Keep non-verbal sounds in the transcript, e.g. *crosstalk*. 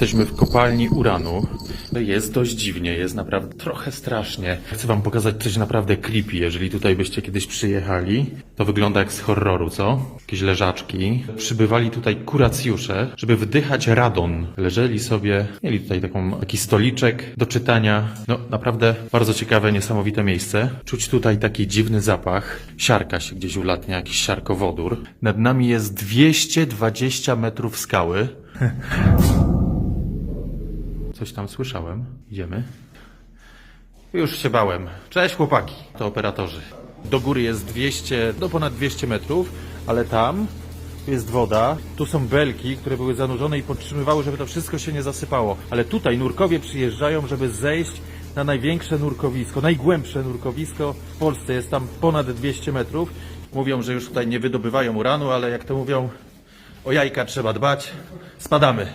Jesteśmy w kopalni uranu. Jest dość dziwnie, jest naprawdę trochę strasznie. Chcę wam pokazać coś naprawdę creepy. Jeżeli tutaj byście kiedyś przyjechali, to wygląda jak z horroru, co? Jakieś leżaczki. Przybywali tutaj kuracjusze, żeby wdychać radon. Leżeli sobie, mieli tutaj taką, taki stoliczek do czytania. No, naprawdę bardzo ciekawe, niesamowite miejsce. Czuć tutaj taki dziwny zapach. Siarka się gdzieś ulatnia, jakiś siarkowodór. Nad nami jest 220 metrów skały. *laughs* Coś tam słyszałem. Idziemy. Już się bałem. Cześć chłopaki, to operatorzy. Do góry jest 200, do ponad 200 metrów, ale tam jest woda. Tu są belki, które były zanurzone i podtrzymywały, żeby to wszystko się nie zasypało. Ale tutaj nurkowie przyjeżdżają, żeby zejść na największe nurkowisko, najgłębsze nurkowisko w Polsce. Jest tam ponad 200 metrów. Mówią, że już tutaj nie wydobywają uranu, ale jak to mówią, o jajka trzeba dbać. Spadamy.